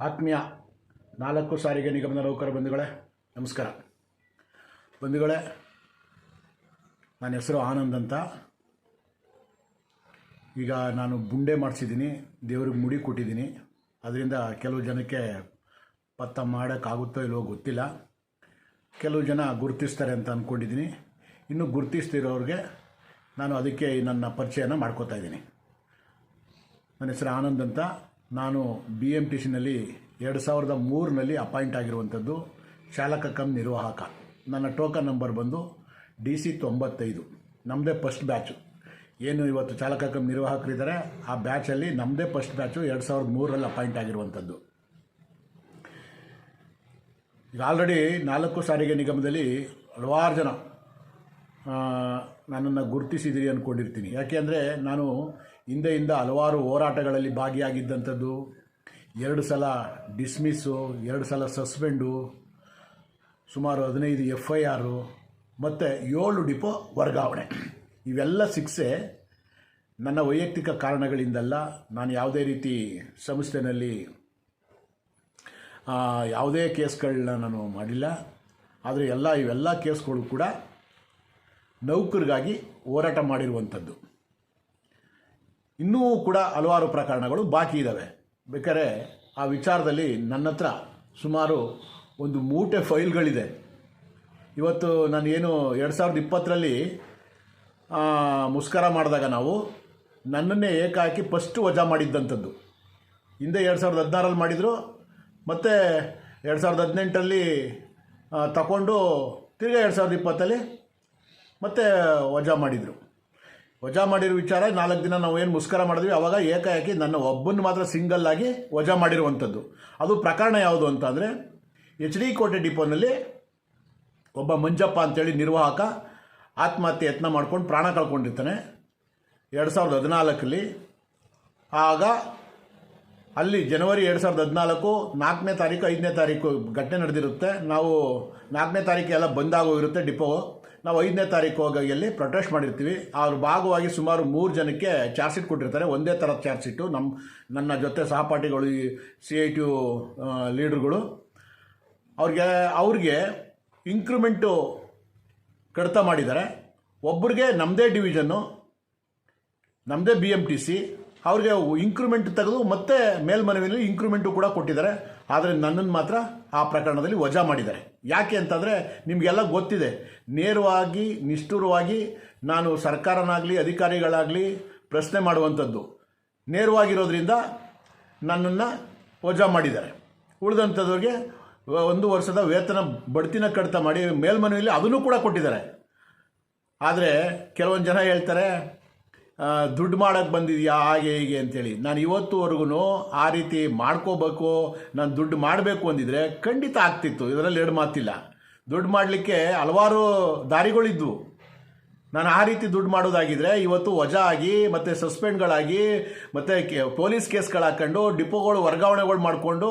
ಆತ್ಮೀಯ ನಾಲ್ಕು ಸಾರಿಗೆ ನಿಗಮದ ನೌಕರ ಬಂಧುಗಳೇ, ನಮಸ್ಕಾರ. ಬಂಧುಗಳೇ, ನನ್ನ ಹೆಸರು ಆನಂದ್ ಅಂತ. ಈಗ ನಾನು ಬುಂಡೆ ಮಾಡಿಸಿದ್ದೀನಿ, ದೇವ್ರಿಗೆ ಮುಡಿ ಕೊಟ್ಟಿದ್ದೀನಿ. ಅದರಿಂದ ಕೆಲವು ಜನಕ್ಕೆ ಪತ್ತ ಮಾಡೋಕ್ಕಾಗುತ್ತೋ ಇಲ್ಲವೋ ಗೊತ್ತಿಲ್ಲ. ಕೆಲವು ಜನ ಗುರುತಿಸ್ತಾರೆ ಅಂತ ಅಂದ್ಕೊಂಡಿದ್ದೀನಿ ಇನ್ನೂ ಗುರುತಿಸ್ತಿರೋರಿಗೆ ನಾನು ಅದಕ್ಕೆ ನನ್ನ ಪರಿಚಯನ ಮಾಡ್ಕೋತಾ ಇದ್ದೀನಿ. ನನ್ನ ಹೆಸರು ಆನಂದ್ ಅಂತ. ನಾನು ಬಿ ಎಂ ಟಿ ಸಿನಲ್ಲಿ ಎರಡು ಸಾವಿರದ ಮೂರರಲ್ಲಿ ಅಪಾಯಿಂಟ್ ಆಗಿರುವಂಥದ್ದು ಚಾಲಕ ಕಮ್ ನಿರ್ವಾಹಕ. ನನ್ನ ಟೋಕನ್ ನಂಬರ್ ಬಂದು ಡಿ ಸಿ ತೊಂಬತ್ತೈದು. ನಮ್ಮದೇ ಫಸ್ಟ್ ಬ್ಯಾಚು. ಏನು ಇವತ್ತು ಚಾಲಕ ಕಮ್ ನಿರ್ವಾಹಕರಿದ್ದಾರೆ, ಆ ಬ್ಯಾಚಲ್ಲಿ ನಮ್ಮದೇ ಫಸ್ಟ್ ಬ್ಯಾಚು ಎರಡು ಸಾವಿರದ ಮೂರರಲ್ಲಿ ಅಪಾಯಿಂಟ್ ಆಗಿರುವಂಥದ್ದು. ಈಗ ಆಲ್ರೆಡಿ ನಾಲ್ಕು ಸಾರಿಗೆ ನಿಗಮದಲ್ಲಿ ಹಲವಾರು ಜನ ನನ್ನನ್ನು ಗುರುತಿಸಿದಿರಿ ಅಂದ್ಕೊಂಡಿರ್ತೀನಿ ಯಾಕೆಂದರೆ ನಾನು ಹಿಂದೆಯಿಂದ ಹಲವಾರು ಹೋರಾಟಗಳಲ್ಲಿ ಭಾಗಿಯಾಗಿದ್ದಂಥದ್ದು, ಎರಡು ಸಲ ಡಿಸ್ಮಿಸ್ಸು ಎರಡು ಸಲ ಸಸ್ಪೆಂಡು ಸುಮಾರು ಹದಿನೈದು ಎಫ್ ಐ ಆರು ಮತ್ತು ಏಳು ಡಿಪೋ ವರ್ಗಾವಣೆ. ಇವೆಲ್ಲ ಶಿಕ್ಷೆ ನನ್ನ ವೈಯಕ್ತಿಕ ಕಾರಣಗಳಿಂದಲ್ಲ, ನಾನು ಯಾವುದೇ ರೀತಿ ಸಂಸ್ಥೆನಲ್ಲಿ ಯಾವುದೇ ಕೇಸ್ಗಳನ್ನ ನಾನು ಮಾಡಿಲ್ಲ. ಆದರೆ ಎಲ್ಲ ಇವೆಲ್ಲ ಕೇಸ್ಗಳು ಕೂಡ ನೌಕರಿಗಾಗಿ ಹೋರಾಟ ಮಾಡಿರುವಂಥದ್ದು. ಇನ್ನೂ ಕೂಡ ಹಲವಾರು ಪ್ರಕರಣಗಳು ಬಾಕಿ ಇದ್ದಾವೆ ಬೇಕಾದ್ರೆ ಆ ವಿಚಾರದಲ್ಲಿ ನನ್ನ ಹತ್ರ ಸುಮಾರು ಒಂದು ಮೂಟೆ ಫೈಲ್ಗಳಿದೆ. ಇವತ್ತು ನಾನು ಏನು ಎರಡು ಸಾವಿರದ ಇಪ್ಪತ್ತರಲ್ಲಿ ಮುಷ್ಕರ ಮಾಡಿದಾಗ ನಾವು ನನ್ನನ್ನೇ ಏಕಾಕಿ ಫಸ್ಟು ವಜಾ ಮಾಡಿದ್ದಂಥದ್ದು. ಹಿಂದೆ ಎರಡು ಸಾವಿರದ ಹದಿನಾರಲ್ಲಿ ಮಾಡಿದರು, ಮತ್ತು ಎರಡು ಸಾವಿರದ ಹದಿನೆಂಟರಲ್ಲಿ ತಗೊಂಡು ತಿರ್ಗಾ ಎರಡು ಸಾವಿರದ ಇಪ್ಪತ್ತಲ್ಲಿ ಮತ್ತೆ ವಜಾ ಮಾಡಿದರು. ವಜಾ ಮಾಡಿರೋ ವಿಚಾರ, ನಾಲ್ಕು ದಿನ ನಾವು ಏನು ಮುಸ್ಕರ ಮಾಡಿದ್ವಿ, ಅವಾಗ ಏಕಾಏಕಿ ನನ್ನ ಒಬ್ಬನ ಮಾತ್ರ ಸಿಂಗಲ್ ಆಗಿ ವಜಾ ಮಾಡಿರುವಂಥದ್ದು. ಅದು ಪ್ರಕರಣ ಯಾವುದು ಅಂತ ಅಂದರೆ, ಎಚ್ ಡಿ ಕೋಟೆ ಡಿಪೋನಲ್ಲಿ ಒಬ್ಬ ಮಂಜಪ್ಪ ಅಂತೇಳಿ ನಿರ್ವಾಹಕ ಆತ್ಮಹತ್ಯೆ ಯತ್ನ ಮಾಡ್ಕೊಂಡು ಪ್ರಾಣ ಕಳ್ಕೊಂಡಿರ್ತಾನೆ. ಎರಡು ಸಾವಿರದ ಹದಿನಾಲ್ಕಲ್ಲಿ ಆಗ ಅಲ್ಲಿ ಜನವರಿ ಎರಡು ಸಾವಿರದ ಹದಿನಾಲ್ಕು ನಾಲ್ಕನೇ ತಾರೀಕು, ಐದನೇ ತಾರೀಕು ಘಟನೆ ನಡೆದಿರುತ್ತೆ. ನಾವು ನಾಲ್ಕನೇ ತಾರೀಕು ಎಲ್ಲ ಬಂದಾಗೋಗಿರುತ್ತೆ ಡಿಪೋ ನಾವು ಐದನೇ ತಾರೀಕು ಅಲ್ಲಿ ಪ್ರೊಟೆಸ್ಟ್ ಮಾಡಿರ್ತೀವಿ. ಅವ್ರ ಭಾಗವಾಗಿ ಸುಮಾರು ಮೂರು ಜನಕ್ಕೆ ಚಾರ್ಜ್ ಶೀಟ್ ಕೊಟ್ಟಿರ್ತಾರೆ. ಒಂದೇ ಥರದ ಚಾರ್ಜ್ ಶೀಟು ನಮ್ಮ ನನ್ನ ಜೊತೆ ಸಹಪಾಠಿಗಳು ಈ ಸಿ ಐ ಟಿ ಲೀಡ್ರುಗಳು. ಅವ್ರಿಗೆ ಅವ್ರಿಗೆ ಇಂಕ್ರಿಮೆಂಟು ಕಡಿತ ಮಾಡಿದ್ದಾರೆ. ಒಬ್ಬರಿಗೆ ನಮ್ಮದೇ ಡಿವಿಷನ್ನು ನಮ್ಮದೇ ಬಿ ಎಂ ಟಿ ಸಿ ಅವ್ರಿಗೆ ಇಂಕ್ರಿಮೆಂಟ್ ತೆಗೆದು ಮತ್ತೆ ಮೇಲ್ಮನವಿಯಲ್ಲಿ ಇಂಕ್ರಿಮೆಂಟು ಕೂಡ ಕೊಟ್ಟಿದ್ದಾರೆ. ಆದರೆ ನನ್ನನ್ನು ಮಾತ್ರ ಆ ಪ್ರಕರಣದಲ್ಲಿ ವಜಾ ಮಾಡಿದ್ದಾರೆ. ಯಾಕೆ ಅಂತಂದರೆ ನಿಮಗೆಲ್ಲ ಗೊತ್ತಿದೆ. ನೇರವಾಗಿ, ನಿಷ್ಠುರವಾಗಿ ನಾನು ಸರ್ಕಾರನಾಗಲಿ, ಅಧಿಕಾರಿಗಳಾಗಲಿ ಪ್ರಶ್ನೆ ಮಾಡುವಂಥದ್ದು. ನೇರವಾಗಿರೋದ್ರಿಂದ ನನ್ನನ್ನು ವಜಾ ಮಾಡಿದ್ದಾರೆ. ಉಳಿದಂಥದ್ರಿಗೆ ಒಂದು ವರ್ಷದ ವೇತನ ಬಡ್ತಿನ ಕಡಿತ ಮಾಡಿ ಮೇಲ್ಮನವಿಯಲ್ಲಿ ಅದನ್ನು ಕೂಡ ಕೊಟ್ಟಿದ್ದಾರೆ. ಆದರೆ ಕೆಲವೊಂದು ಜನ ಹೇಳ್ತಾರೆ ದುಡ್ಡು ಮಾಡೋಕ್ಕೆ ಬಂದಿದೆಯಾ? ಹಾಗೆ ಹೀಗೆ ಅಂತೇಳಿ. ನಾನು ಇವತ್ತುವರೆಗೂ ಆ ರೀತಿ ಮಾಡ್ಕೋಬೇಕು, ನಾನು ದುಡ್ಡು ಮಾಡಬೇಕು ಅಂದಿದ್ರೆ ಖಂಡಿತ ಆಗ್ತಿತ್ತು. ಇದರಲ್ಲಿ ಎರಡು ಮಾತಿಲ್ಲ. ದುಡ್ಡು ಮಾಡಲಿಕ್ಕೆ ಹಲವಾರು ದಾರಿಗಳಿದ್ವು. ನಾನು ಆ ರೀತಿ ದುಡ್ಡು ಮಾಡೋದಾಗಿದ್ರೆ ಇವತ್ತು ವಜಾ ಆಗಿ, ಮತ್ತು ಸಸ್ಪೆಂಡ್ಗಳಾಗಿ, ಮತ್ತು ಕೆ, ಪೊಲೀಸ್ ಕೇಸ್ಗಳು ಹಾಕ್ಕೊಂಡು ಡಿಪೋಗಳು, ವರ್ಗಾವಣೆಗಳು ಮಾಡಿಕೊಂಡು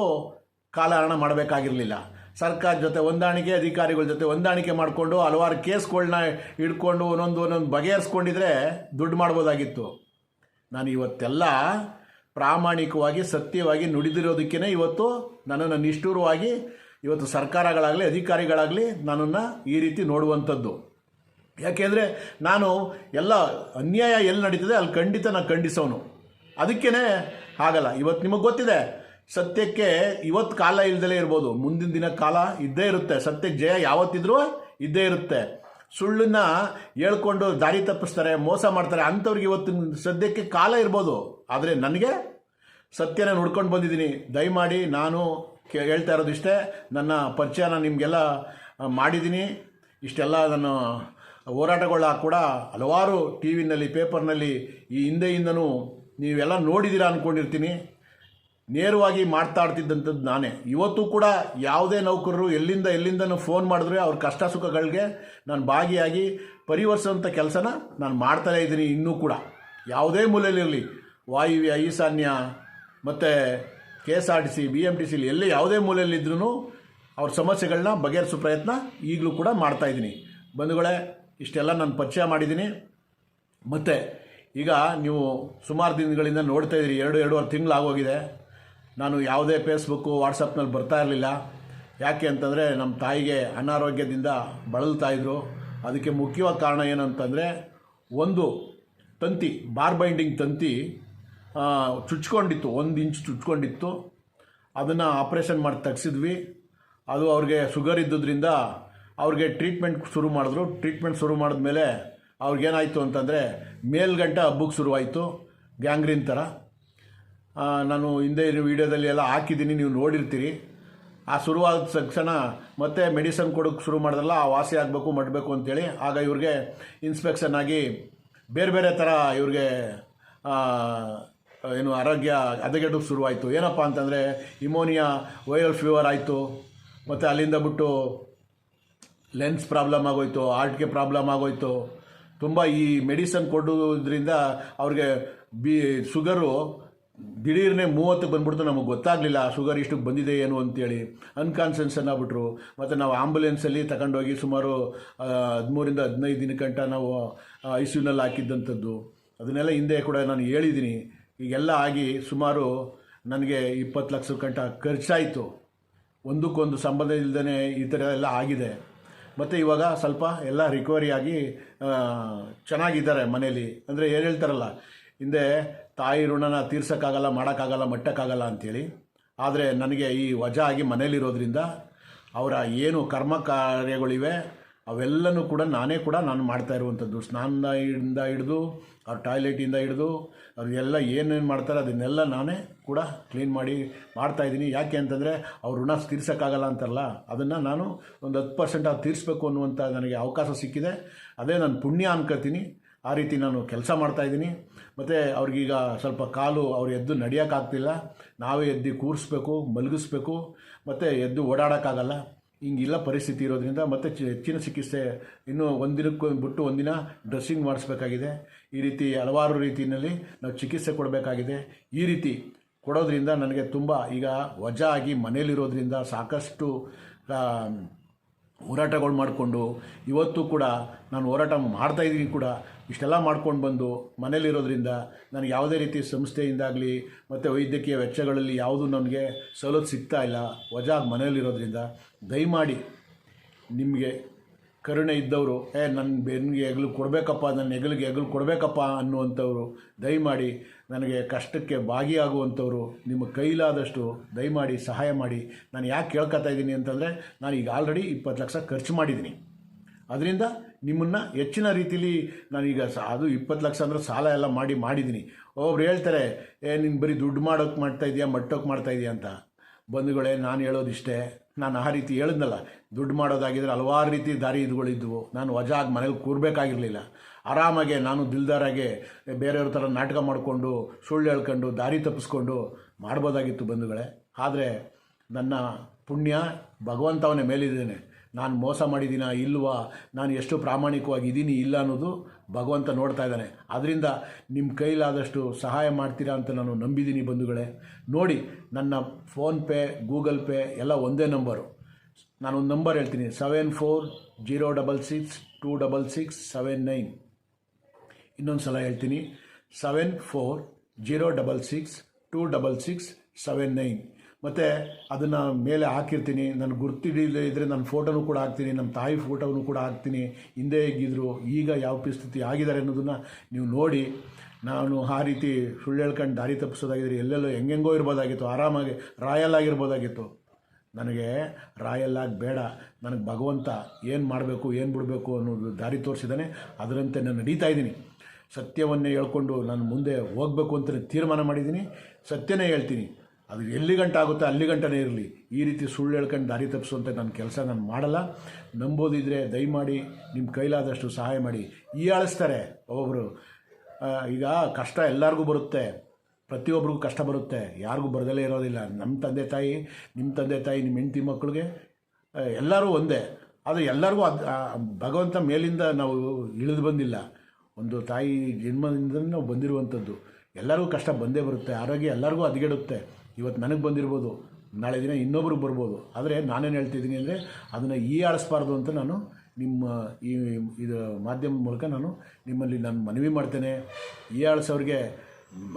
ಕಾಲಹರಣ ಮಾಡಬೇಕಾಗಿರಲಿಲ್ಲ. ಸರ್ಕಾರ ಜೊತೆ ಹೊಂದಾಣಿಕೆ, ಅಧಿಕಾರಿಗಳ ಜೊತೆ ಹೊಂದಾಣಿಕೆ ಮಾಡಿಕೊಂಡು ಹಲವಾರು ಕೇಸ್ಗಳನ್ನ ಹಿಡ್ಕೊಂಡು ಒಂದೊಂದು ಒಂದೊಂದು ಬಗೆಹರಿಸ್ಕೊಂಡಿದ್ರೆ ದುಡ್ಡು ಮಾಡ್ಬೋದಾಗಿತ್ತು. ನಾನು ಇವತ್ತೆಲ್ಲ ಪ್ರಾಮಾಣಿಕವಾಗಿ, ಸತ್ಯವಾಗಿ ನುಡಿದಿರೋದಕ್ಕೇ ಇವತ್ತು ನನ್ನನ್ನು ನಿಷ್ಠೂರವಾಗಿ ಇವತ್ತು ಸರ್ಕಾರಗಳಾಗಲಿ, ಅಧಿಕಾರಿಗಳಾಗಲಿ ನನ್ನನ್ನು ಈ ರೀತಿ ನೋಡುವಂಥದ್ದು. ಯಾಕೆಂದರೆ ನಾನು ಎಲ್ಲ ಅನ್ಯಾಯ ಎಲ್ಲಿ ನಡೀತದೆ ಅಲ್ಲಿ ಖಂಡಿತ ನಾನು ಖಂಡಿಸೋನು. ಅದಕ್ಕೇ ಆಗಲ್ಲ ಇವತ್ತು ನಿಮಗೆ ಗೊತ್ತಿದೆ ಸತ್ಯಕ್ಕೆ ಇವತ್ತು ಕಾಲ ಇಲ್ದಲೇ ಇರ್ಬೋದು. ಮುಂದಿನ ದಿನ ಕಾಲ ಇದ್ದೇ ಇರುತ್ತೆ. ಸತ್ಯಕ್ಕೆ ಜಯ ಯಾವತ್ತಿದ್ರೂ ಇದ್ದೇ ಇರುತ್ತೆ. ಸುಳ್ಳನ್ನ ಹೇಳ್ಕೊಂಡು ದಾರಿ ತಪ್ಪಿಸ್ತಾರೆ, ಮೋಸ ಮಾಡ್ತಾರೆ, ಅಂಥವ್ರಿಗೆ ಇವತ್ತು ಸದ್ಯಕ್ಕೆ ಕಾಲ ಇರ್ಬೋದು. ಆದರೆ ನನಗೆ ಸತ್ಯನ ನೋಡ್ಕೊಂಡು ಬಂದಿದ್ದೀನಿ. ದಯಮಾಡಿ ನಾನು ಹೇಳ್ತಾ ಇರೋದು ಇಷ್ಟೇ. ನನ್ನ ಪರಿಚಯನ ನಿಮಗೆಲ್ಲ ಮಾಡಿದ್ದೀನಿ. ಇಷ್ಟೆಲ್ಲ ನಾನು ಹೋರಾಟಗಳ ಕೂಡ ಹಲವಾರು ಟಿ ವಿನಲ್ಲಿ ಪೇಪರ್ನಲ್ಲಿ ಈ ಹಿಂದೆಯಿಂದನೂ ನೀವೆಲ್ಲ ನೋಡಿದ್ದೀರಾ ಅಂದ್ಕೊಂಡಿರ್ತೀನಿ ನೇರವಾಗಿ ಮಾತಾಡ್ತಿದ್ದಂಥದ್ದು ನಾನೇ. ಇವತ್ತು ಕೂಡ ಯಾವುದೇ ನೌಕರರು ಎಲ್ಲಿಂದ ಎಲ್ಲಿಂದನೂ ಫೋನ್ ಮಾಡಿದ್ರೆ ಅವ್ರ ಕಷ್ಟ ಸುಖಗಳಿಗೆ ನಾನು ಭಾಗಿಯಾಗಿ ಪರಿವರ್ಸುವಂಥ ಕೆಲಸನ ನಾನು ಮಾಡ್ತಾನೇ ಇದ್ದೀನಿ ಇನ್ನೂ ಕೂಡ. ಯಾವುದೇ ಮೂಲೆಯಲ್ಲಿರಲಿ ವಾಯುವ್ಯ, ಈಶಾನ್ಯ, ಮತ್ತು K S R T C, B M T ಸಿಲಿ ಎಲ್ಲೇ ಯಾವುದೇ ಮೂಲೆಯಲ್ಲಿದ್ರೂ ಅವ್ರ ಸಮಸ್ಯೆಗಳನ್ನ ಬಗೆಹರಿಸೋ ಪ್ರಯತ್ನ ಈಗಲೂ ಕೂಡ ಮಾಡ್ತಾಯಿದ್ದೀನಿ ಬಂಧುಗಳೇ, ಇಷ್ಟೆಲ್ಲ ನಾನು ಪರಿಚಯ ಮಾಡಿದ್ದೀನಿ. ಮತ್ತು ಈಗ ನೀವು ಸುಮಾರು ದಿನಗಳಿಂದ ನೋಡ್ತಾ ಇದ್ದೀರಿ, ಎರಡು, ಎರಡೂವರೆ ತಿಂಗಳು ಆಗೋಗಿದೆ ನಾನು ಯಾವುದೇ ಫೇಸ್ಬುಕ್ಕು ವಾಟ್ಸಪ್ನಲ್ಲಿ ಬರ್ತಾ ಇರಲಿಲ್ಲ. ಯಾಕೆ ಅಂತಂದರೆ ನಮ್ಮ ತಾಯಿಗೆ ಅನಾರೋಗ್ಯದಿಂದ ಬಳಲ್ತಾ ಇದ್ರು. ಅದಕ್ಕೆ ಮುಖ್ಯವಾದ ಕಾರಣ ಏನಂತಂದರೆ, ಒಂದು ತಂತಿ, ಬಾರ್ ಬೈಂಡಿಂಗ್ ತಂತಿ ಚುಚ್ಕೊಂಡಿತ್ತು, ಒಂದು ಇಂಚ್ ಚುಚ್ಕೊಂಡಿತ್ತು. ಅದನ್ನು ಆಪ್ರೇಷನ್ ಮಾಡಿ ತೆಗ್ಸಿದ್ವಿ. ಅದು ಅವ್ರಿಗೆ ಶುಗರ್ ಇದ್ದುದರಿಂದ ಅವ್ರಿಗೆ ಟ್ರೀಟ್ಮೆಂಟ್ ಶುರು ಮಾಡಿದ್ರು. ಟ್ರೀಟ್ಮೆಂಟ್ ಶುರು ಮಾಡಿದ್ಮೇಲೆ ಅವ್ರಿಗೇನಾಯಿತು ಅಂತಂದರೆ ಮೇಲ್ಗಂಟ ಹಬ್ಬಕ್ಕೆ ಶುರುವಾಯಿತು, ಗ್ಯಾಂಗ್ರೀನ್ ಥರ ನಾನು ಹಿಂದೆ ಇರೋ ವೀಡಿಯೋದಲ್ಲಿ ಎಲ್ಲ ಹಾಕಿದ್ದೀನಿ, ನೀವು ನೋಡಿರ್ತೀರಿ. ಆ, ಶುರುವಾದ ತಕ್ಷಣ ಮತ್ತೆ ಮೆಡಿಸನ್ ಕೊಡೋಕ್ಕೆ ಶುರು ಮಾಡಿದ್ರಲ್ಲ ಆ ವಾಸಿ ಆಗಬೇಕು, ಮಾಡಬೇಕು ಅಂತೇಳಿ. ಆಗ ಇವ್ರಿಗೆ ಇನ್ಸ್ಪೆಕ್ಷನ್ ಆಗಿ ಬೇರೆ ಬೇರೆ ಥರ ಇವ್ರಿಗೆ ಏನು ಆರೋಗ್ಯ ಹದಗೆಡೋಕ್ಕೆ ಶುರುವಾಯಿತು. ಏನಪ್ಪ ಅಂತಂದರೆ ಇಮೋನಿಯಾ ವೈರಲ್ ಫೀವರ್ ಆಯಿತು. ಮತ್ತು ಅಲ್ಲಿಂದ ಬಿಟ್ಟು ಲೆನ್ಸ್ ಪ್ರಾಬ್ಲಮ್ ಆಗೋಯ್ತು ಹಾರ್ಟ್ಗೆ ಪ್ರಾಬ್ಲಮ್ ಆಗೋಯ್ತು. ತುಂಬ ಈ ಮೆಡಿಸನ್ ಕೊಡೋದ್ರಿಂದ ಅವ್ರಿಗೆ ಬಿ, ಶುಗರು ದಿಢೀರ್ನೆ ಮೂವತ್ತಕ್ಕೆ ಬಂದ್ಬಿಡ್ತು, ನಮಗೆ ಗೊತ್ತಾಗಲಿಲ್ಲ ಶುಗರ್ ಇಷ್ಟಕ್ಕೆ ಬಂದಿದೆ ಏನು ಅಂತೇಳಿ. ಅನ್ಕಾನ್ಸನ್ಸನ್ ಆಗ್ಬಿಟ್ರು ಮತ್ತು ನಾವು ಆಂಬುಲೆನ್ಸಲ್ಲಿ ತಗೊಂಡೋಗಿ ಸುಮಾರು ಹದಿಮೂರಿಂದ ಹದಿನೈದು ದಿನಕ್ಕಂಟ ನಾವು ಐ ಸಿ ಯುನಲ್ಲಿ ಹಾಕಿದ್ದಂಥದ್ದು. ಅದನ್ನೆಲ್ಲ ಹಿಂದೆ ಕೂಡ ನಾನು ಹೇಳಿದ್ದೀನಿ ಈಗೆಲ್ಲ ಆಗಿ ಸುಮಾರು ನನಗೆ ಇಪ್ಪತ್ತು ಲಕ್ಷ ಗಂಟ ಖರ್ಚಾಯಿತು. ಒಂದಕ್ಕೊಂದು ಸಂಬಂಧ ಇಲ್ಲದೇ ಈ ಥರ ಎಲ್ಲ ಆಗಿದೆ. ಮತ್ತು ಇವಾಗ ಸ್ವಲ್ಪ ಎಲ್ಲ ರಿಕವರಿ ಆಗಿ ಚೆನ್ನಾಗಿದ್ದಾರೆ ಮನೇಲಿ. ಅಂದರೆ ಏನು ಹೇಳ್ತಾರಲ್ಲ, ಹಿಂದೆ ತಾಯಿ ಋಣನ ತೀರ್ಸೋಕ್ಕಾಗಲ್ಲ, ಮಾಡೋಕ್ಕಾಗಲ್ಲ, ಮಟ್ಟಕ್ಕಾಗಲ್ಲ ಅಂಥೇಳಿ ಆದರೆ ನನಗೆ ಈ ವಜಾ ಆಗಿ ಮನೇಲಿರೋದ್ರಿಂದ ಅವರ ಏನು ಕರ್ಮ ಕಾರ್ಯಗಳಿವೆ, ಅವೆಲ್ಲನೂ ಕೂಡ ನಾನೇ ಕೂಡ ನಾನು ಮಾಡ್ತಾ ಇರುವಂಥದ್ದು. ಸ್ನಾನದಿಂದ ಹಿಡಿದು, ಅವ್ರ ಟಾಯ್ಲೆಟಿಂದ ಹಿಡಿದು ಅವ್ರಿಗೆಲ್ಲ ಏನೇನು ಮಾಡ್ತಾರೆ ಅದನ್ನೆಲ್ಲ ನಾನೇ ಕೂಡ ಕ್ಲೀನ್ ಮಾಡಿ ಮಾಡ್ತಾಯಿದ್ದೀನಿ ಯಾಕೆ ಅಂತಂದರೆ ಅವ್ರ ಋಣ ತೀರ್ಸೋಕ್ಕಾಗಲ್ಲ ಅಂತಲ್ಲ ಅದನ್ನು ನಾನು ಒಂದು ಹತ್ತು ಪರ್ಸೆಂಟ್ ಅದು ತೀರಿಸ್ಬೇಕು ಅನ್ನುವಂಥ ನನಗೆ ಅವಕಾಶ ಸಿಕ್ಕಿದೆ. ಅದೇ ನಾನು ಪುಣ್ಯ ಅನ್ಕೋತೀನಿ. ಆ ರೀತಿ ನಾನು ಕೆಲಸ ಮಾಡ್ತಾಯಿದ್ದೀನಿ ಮತ್ತು ಅವ್ರಿಗೀಗ ಸ್ವಲ್ಪ ಕಾಲು ಅವ್ರು ಎದ್ದು ನಡೆಯೋಕ್ಕಾಗ್ತಿಲ್ಲ ನಾವೇ ಎದ್ದು ಕೂರಿಸ್ಬೇಕು, ಮಲಗಿಸ್ಬೇಕು, ಮತ್ತು ಎದ್ದು ಓಡಾಡೋಕ್ಕಾಗಲ್ಲ. ಹಿಂಗಿಲ್ಲ ಪರಿಸ್ಥಿತಿ ಇರೋದ್ರಿಂದ ಮತ್ತೆ ಹೆಚ್ಚಿನ ಚಿಕಿತ್ಸೆ ಇನ್ನೂ ಒಂದಿನಕ್ಕೆ ಬಿಟ್ಟು ಒಂದಿನ ಡ್ರೆಸ್ಸಿಂಗ್ ಮಾಡಿಸ್ಬೇಕಾಗಿದೆ. ಈ ರೀತಿ ಹಲವಾರು ರೀತಿಯಲ್ಲಿ ನಾವು ಚಿಕಿತ್ಸೆ ಕೊಡಬೇಕಾಗಿದೆ. ಈ ರೀತಿ ಕೊಡೋದ್ರಿಂದ ನನಗೆ ತುಂಬ ಈಗ ವಜಾ ಆಗಿ ಮನೇಲಿರೋದ್ರಿಂದ ಸಾಕಷ್ಟು ಹೋರಾಟಗಳು ಮಾಡಿಕೊಂಡು ಇವತ್ತು ಕೂಡ ನಾನು ಹೋರಾಟ ಮಾಡ್ತಾ ಇದ್ದೀನಿ ಕೂಡ. ಇಷ್ಟೆಲ್ಲ ಮಾಡ್ಕೊಂಡು ಬಂದು ಮನೇಲಿರೋದ್ರಿಂದ ನನಗೆ ಯಾವುದೇ ರೀತಿ ಸಂಸ್ಥೆಯಿಂದಾಗಲಿ ಮತ್ತು ವೈದ್ಯಕೀಯ ವೆಚ್ಚಗಳಲ್ಲಿ ಯಾವುದೂ ನನಗೆ ಸವಲತ್ತು ಸಿಗ್ತಾ ಇಲ್ಲ. ವಜಾ ಮನೇಲಿರೋದ್ರಿಂದ ದಯಮಾಡಿ ನಿಮಗೆ ಕರುಣೆ ಇದ್ದವರು, ಏ ನನ್ನ ಬೆನ್ನಿಗೆ ಹೆಗಲು ಕೊಡಬೇಕಪ್ಪ ನನ್ನ ಹೆಗಲಿಗೆ ಹೆಗಲು ಕೊಡಬೇಕಪ್ಪ ಅನ್ನುವಂಥವ್ರು, ದಯಮಾಡಿ ನನಗೆ ಕಷ್ಟಕ್ಕೆ ಭಾಗಿಯಾಗುವಂಥವ್ರು ನಿಮ್ಮ ಕೈಲಾದಷ್ಟು ದಯಮಾಡಿ ಸಹಾಯ ಮಾಡಿ. ನಾನು ಯಾಕೆ ಕೇಳ್ಕೊತಾ ಇದ್ದೀನಿ ಅಂತಂದರೆ ನಾನು ಈಗ ಆಲ್ರೆಡಿ ಇಪ್ಪತ್ತು ಲಕ್ಷ ಖರ್ಚು ಮಾಡಿದ್ದೀನಿ. ಅದರಿಂದ ನಿಮ್ಮನ್ನು ಹೆಚ್ಚಿನ ರೀತಿಲಿ ನಾನೀಗ ಸ, ಅದು ಇಪ್ಪತ್ತು ಲಕ್ಷ ಅಂದರೆ ಸಾಲ ಎಲ್ಲ ಮಾಡಿ ಮಾಡಿದ್ದೀನಿ. ಒಬ್ರು ಹೇಳ್ತಾರೆ, ಏ, ನೀನು ಬರೀ ದುಡ್ಡು ಮಾಡೋಕ್ಕೆ ಮಾಡ್ತಾ ಇದೆಯಾ, ಮಟ್ಟೋಕೆ ಮಾಡ್ತಾ ಇದೆಯಾ? ಅಂತ. ಬಂಧುಗಳೇ, ನಾನು ಹೇಳೋದಿಷ್ಟೇ. ನಾನು ಆ ರೀತಿ ಹೇಳಿದ್ನಲ್ಲ, ದುಡ್ಡು ಮಾಡೋದಾಗಿದ್ರೆ ಹಲವಾರು ರೀತಿ ದಾರಿ ಇದುಗಳಿದ್ದವು ನಾನು ವಜಾಗ್ ಮನೇಲಿ ಕೂರಬೇಕಾಗಿರಲಿಲ್ಲ. ಆರಾಮಾಗೆ ನಾನು ದಿಲ್ದಾರಾಗೆ ಬೇರೆಯವ್ರ ಥರ ನಾಟಕ ಮಾಡಿಕೊಂಡು, ಸುಳ್ಳು ಹೇಳ್ಕೊಂಡು, ದಾರಿ ತಪ್ಪಿಸ್ಕೊಂಡು ಮಾಡ್ಬೋದಾಗಿತ್ತು ಬಂಧುಗಳೇ. ಆದರೆ ನನ್ನ ಪುಣ್ಯ ಭಗವಂತವನೇ ಮೇಲಿದ್ದೇನೆ. ನಾನು ಮೋಸ ಮಾಡಿದ್ದೀನ ಇಲ್ವಾ? ನಾನು ಎಷ್ಟು ಪ್ರಾಮಾಣಿಕವಾಗಿ ಇದ್ದೀನಿ ಇಲ್ಲ ಅನ್ನೋದು ಭಗವಂತ ನೋಡ್ತಾ ಇದ್ದಾನೆ. ಅದರಿಂದ ನಿಮ್ಮ ಕೈಲಾದಷ್ಟು ಸಹಾಯ ಮಾಡ್ತೀರಾ ಅಂತ ನಾನು ನಂಬಿದ್ದೀನಿ ಬಂಧುಗಳೇ. ನೋಡಿ, ನನ್ನ ಫೋನ್ಪೇ ಗೂಗಲ್ ಪೇ ಎಲ್ಲ ಒಂದೇ ನಂಬರು. ನಾನೊಂದು ನಂಬರ್ ಹೇಳ್ತೀನಿ. Seven four zero double six two double six seven nine. ಇನ್ನೊಂದು ಸಲ ಹೇಳ್ತೀನಿ. Seven four zero double six two double six seven nine. ಮತ್ತು ಅದನ್ನು ಮೇಲೆ ಹಾಕಿರ್ತೀನಿ. ನಾನು ಗುರ್ತಿಡಿಲ್ಲದೆ ಇದ್ದರೆ ನನ್ನ ಫೋಟೋನು ಕೂಡ ಹಾಕ್ತೀನಿ. ನಮ್ಮ ತಾಯಿ ಫೋಟೋನು ಕೂಡ ಹಾಕ್ತೀನಿ. ಹಿಂದೆ ಹೇಗಿದ್ರು ಈಗ ಯಾವ ಪರಿಸ್ಥಿತಿ ಆಗಿದ್ದಾರೆ ಅನ್ನೋದನ್ನು ನೀವು ನೋಡಿ. ನಾನು ಆ ರೀತಿ ಸುಳ್ಳು ಹೇಳ್ಕೊಂಡು ದಾರಿ ತಪ್ಪಿಸೋದಾಗಿದ್ದರೆ ಎಲ್ಲೆಲ್ಲೋ ಹೆಂಗೆಂಗೋ ಇರ್ಬೋದಾಗಿತ್ತು. ಆರಾಮಾಗಿ ರಾಯಲ್ ಆಗಿರ್ಬೋದಾಗಿತ್ತು. ನನಗೆ ರಾಯಲ್ಲಾಗಿ ಬೇಡ. ನನಗೆ ಭಗವಂತ ಏನು ಮಾಡಬೇಕು, ಏನು ಬಿಡಬೇಕು ಅನ್ನೋದು ದಾರಿ ತೋರಿಸಿದ್ದಾನೆ. ಅದರಂತೆ ನಾನು ನಡೀತಾ ಇದ್ದೀನಿ. ಸತ್ಯವನ್ನೇ ಹೇಳ್ಕೊಂಡು ನಾನು ಮುಂದೆ ಹೋಗಬೇಕು ಅಂತ ತೀರ್ಮಾನ ಮಾಡಿದ್ದೀನಿ. ಸತ್ಯನೇ ಹೇಳ್ತೀನಿ. ಅದು ಎಲ್ಲಿ ಗಂಟ ಆಗುತ್ತೆ ಅಲ್ಲಿ ಗಂಟನೇ ಇರಲಿ. ಈ ರೀತಿ ಸುಳ್ಳು ಹೇಳ್ಕೊಂಡು ದಾರಿ ತಪ್ಪಿಸುವಂಥ ನನ್ನ ಕೆಲಸ ನಾನು ಮಾಡಲ್ಲ. ನಂಬೋದಿದ್ರೆ ದಯಮಾಡಿ ನಿಮ್ಮ ಕೈಲಾದಷ್ಟು ಸಹಾಯ ಮಾಡಿ. ಈ ಆಳಿಸ್ತಾರೆ ಒಬ್ಬೊಬ್ಬರು ಈಗ ಕಷ್ಟ ಎಲ್ಲರಿಗೂ ಬರುತ್ತೆ. ಪ್ರತಿಯೊಬ್ಬರಿಗೂ ಕಷ್ಟ ಬರುತ್ತೆ. ಯಾರಿಗೂ ಬರದಲ್ಲೇ ಇರೋದಿಲ್ಲ. ನಮ್ಮ ತಂದೆ ತಾಯಿ, ನಿಮ್ಮ ತಂದೆ ತಾಯಿ, ನಿಮ್ಮ ಹೆಂಡತಿ ಮಕ್ಕಳಿಗೆ ಎಲ್ಲರೂ ಒಂದೇ. ಆದರೆ ಎಲ್ಲರಿಗೂ ಅದು ಭಗವಂತ ಮೇಲಿಂದ ನಾವು ಇಳಿದು ಬಂದಿಲ್ಲ. ಒಂದು ತಾಯಿ ಜನ್ಮದಿಂದ ನಾವು ಬಂದಿರುವಂಥದ್ದು. ಎಲ್ಲರಿಗೂ ಕಷ್ಟ ಬಂದೇ ಬರುತ್ತೆ. ಆರೋಗ್ಯ ಎಲ್ಲರಿಗೂ ಹದಗೆಡುತ್ತೆ. ಇವತ್ತು ನನಗೆ ಬಂದಿರ್ಬೋದು, ನಾಳೆ ದಿನ ಇನ್ನೊಬ್ರಿಗೆ ಬರ್ಬೋದು. ಆದರೆ ನಾನೇನು ಹೇಳ್ತಿದ್ದೀನಿ ಅಂದರೆ ಅದನ್ನು ಈ ಆಳಿಸ್ಬಾರ್ದು ಅಂತ ನಾನು ನಿಮ್ಮ ಈ ಇದು ಮಾಧ್ಯಮದ ಮೂಲಕ ನಾನು ನಿಮ್ಮಲ್ಲಿ ನಾನು ಮನವಿ ಮಾಡ್ತೇನೆ. ಈ ಆಳಿಸೋರಿಗೆ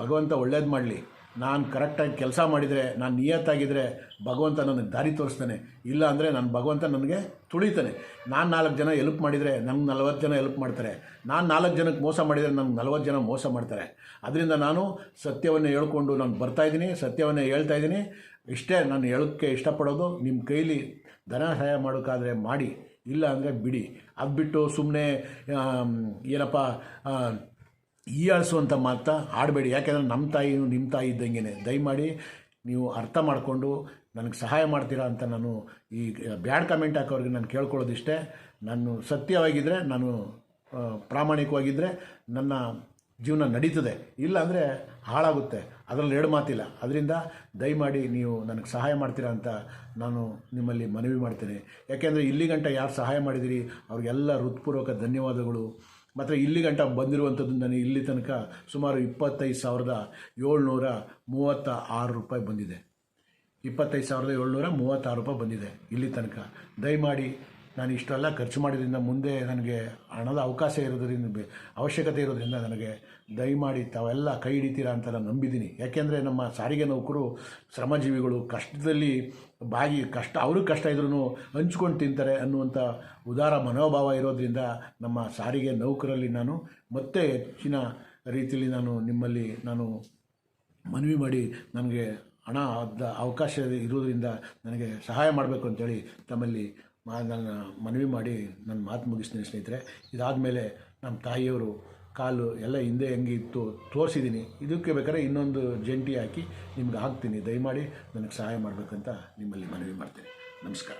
ಭಗವಂತ ಒಳ್ಳೇದು ಮಾಡಲಿ. ನಾನು ಕರೆಕ್ಟಾಗಿ ಕೆಲಸ ಮಾಡಿದರೆ, ನಾನು ನಿಯತ್ತಾಗಿದ್ದರೆ ಭಗವಂತ ನನಗೆ ದಾರಿ ತೋರಿಸ್ತಾನೆ. ಇಲ್ಲ ಅಂದರೆ ನಾನು ಭಗವಂತ ನನಗೆ ತುಳಿತಾನೆ. ನಾನು ನಾಲ್ಕು ಜನ ಎಲ್ಪ್ ಮಾಡಿದರೆ ನಂಗೆ ನಲವತ್ತು ಜನ ಎಲ್ಪ್ ಮಾಡ್ತಾರೆ. ನಾನು ನಾಲ್ಕು ಜನಕ್ಕೆ ಮೋಸ ಮಾಡಿದರೆ ನಂಗೆ ನಲ್ವತ್ತು ಜನ ಮೋಸ ಮಾಡ್ತಾರೆ. ಅದರಿಂದ ನಾನು ಸತ್ಯವನ್ನು ಹೇಳ್ಕೊಂಡು ನಾನು ಬರ್ತಾಯಿದ್ದೀನಿ ಸತ್ಯವನ್ನು ಹೇಳ್ತಾ ಇದ್ದೀನಿ. ಇಷ್ಟೇ ನಾನು ಹೇಳೋಕ್ಕೆ ಇಷ್ಟಪಡೋದು ನಿಮ್ಮ ಕೈಲಿ ಧನ ಸಹಾಯ ಮಾಡೋಕ್ಕಾದರೆ ಮಾಡಿ, ಇಲ್ಲ ಅಂದರೆ ಬಿಡಿ. ಅದು ಬಿಟ್ಟು ಸುಮ್ಮನೆ ಏನಪ್ಪ ಆ, ಹೀಯಾಳಿಸುವಂಥ ಮಾತಾ ಆಡಬೇಡಿ ಯಾಕೆಂದರೆ ನಮ್ಮ ತಾಯಿಯೂ ನಿಮ್ಮ ತಾಯಿ ಇದ್ದಂಗೆ ದಯಮಾಡಿ ನೀವು ಅರ್ಥ ಮಾಡಿಕೊಂಡು ನನಗೆ ಸಹಾಯ ಮಾಡ್ತೀರಾ ಅಂತ ನಾನು ಈ ಬ್ಯಾಡ್ ಕಮೆಂಟ್ ಹಾಕೋರಿಗೆ ನಾನು ಕೇಳ್ಕೊಳ್ಳೋದಿಷ್ಟೇ. ನಾನು ಸತ್ಯವಾಗಿದ್ದರೆ ನಾನು ಪ್ರಾಮಾಣಿಕವಾಗಿದ್ದರೆ ನನ್ನ ಜೀವನ ನಡೀತದೆ. ಇಲ್ಲಾಂದರೆ ಹಾಳಾಗುತ್ತೆ. ಅದರಲ್ಲಿ ಎರಡು ಮಾತಿಲ್ಲ. ಅದರಿಂದ ದಯಮಾಡಿ ನೀವು ನನಗೆ ಸಹಾಯ ಮಾಡ್ತೀರಾ ಅಂತ ನಾನು ನಿಮ್ಮಲ್ಲಿ ಮನವಿ ಮಾಡ್ತೇನೆ. ಯಾಕೆಂದರೆ ಇಲ್ಲಿ ಗಂಟ ಯಾರು ಸಹಾಯ ಮಾಡಿದಿರಿ ಅವ್ರಿಗೆಲ್ಲ ಹೃತ್ಪೂರ್ವಕ ಧನ್ಯವಾದಗಳು. ಮತ್ತು ಇಲ್ಲಿ ಗಂಟ ಬಂದಿರುವಂಥದ್ದು ನನಗೆ ಇಲ್ಲಿ ತನಕ ಸುಮಾರು ಇಪ್ಪತ್ತೈದು ಸಾವಿರದ ಏಳ್ನೂರ ಮೂವತ್ತ ಆರು ರೂಪಾಯಿ ಬಂದಿದೆ. ಇಪ್ಪತ್ತೈದು ಸಾವಿರದ ಏಳ್ನೂರ ಮೂವತ್ತಾರು ರೂಪಾಯಿ ಬಂದಿದೆ ಇಲ್ಲಿ ತನಕ. ದಯಮಾಡಿ ನಾನು ಇಷ್ಟೆಲ್ಲ ಖರ್ಚು ಮಾಡಿದ್ರಿಂದ ಮುಂದೆ ನನಗೆ ಹಣದ ಅವಕಾಶ ಇರೋದ್ರಿಂದ ಅವಶ್ಯಕತೆ ಇರೋದ್ರಿಂದ ನನಗೆ ದಯಮಾಡಿ ತಾವೆಲ್ಲ ಕೈ ಹಿಡಿತೀರಾ ಅಂತ ನಾನು ನಂಬಿದ್ದೀನಿ. ಯಾಕೆಂದರೆ ನಮ್ಮ ಸಾರಿಗೆ ನೌಕರು, ಶ್ರಮಜೀವಿಗಳು ಕಷ್ಟದಲ್ಲಿ ಬಾಗಿ ಕಷ್ಟ, ಅವ್ರಿಗೆ ಕಷ್ಟ ಇದ್ರೂ ಹಂಚ್ಕೊಂಡು ತಿಂತಾರೆ ಅನ್ನುವಂಥ ಉದಾರ ಮನೋಭಾವ ಇರೋದ್ರಿಂದ ನಮ್ಮ ಸಾರಿಗೆ ನೌಕರಲ್ಲಿ ನಾನು ಮತ್ತೆ ಹೆಚ್ಚಿನ ರೀತಿಯಲ್ಲಿ ನಾನು ನಿಮ್ಮಲ್ಲಿ ನಾನು ಮನವಿ ಮಾಡಿ ನನಗೆ ಹಣ ಅವಕಾಶ ಇರೋದ್ರಿಂದ ನನಗೆ ಸಹಾಯ ಮಾಡಬೇಕು ಅಂತೇಳಿ ತಮ್ಮಲ್ಲಿ ಮಾ, ನನ್ನ ಮನವಿ ಮಾಡಿ ನನ್ನ ಮಾತು ಮುಗಿಸ್ತೀನಿ ಸ್ನೇಹಿತರೆ. ಇದಾದಮೇಲೆ ನಮ್ಮ ತಾಯಿಯವರು ಕಾಲು ಎಲ್ಲ ಹಿಂದೆ ಹೆಂಗೆ ಇತ್ತು ತೋರಿಸಿದ್ದೀನಿ. ಇದಕ್ಕೆ ಬೇಕಾದ್ರೆ ಇನ್ನೊಂದು ಜಂಟಿ ಹಾಕಿ ನಿಮ್ಗೆ ಹಾಕ್ತೀನಿ. ದಯಮಾಡಿ ನನಗೆ ಸಹಾಯ ಮಾಡಬೇಕಂತ ನಿಮ್ಮಲ್ಲಿ ಮನವಿ ಮಾಡ್ತೀನಿ. ನಮಸ್ಕಾರ.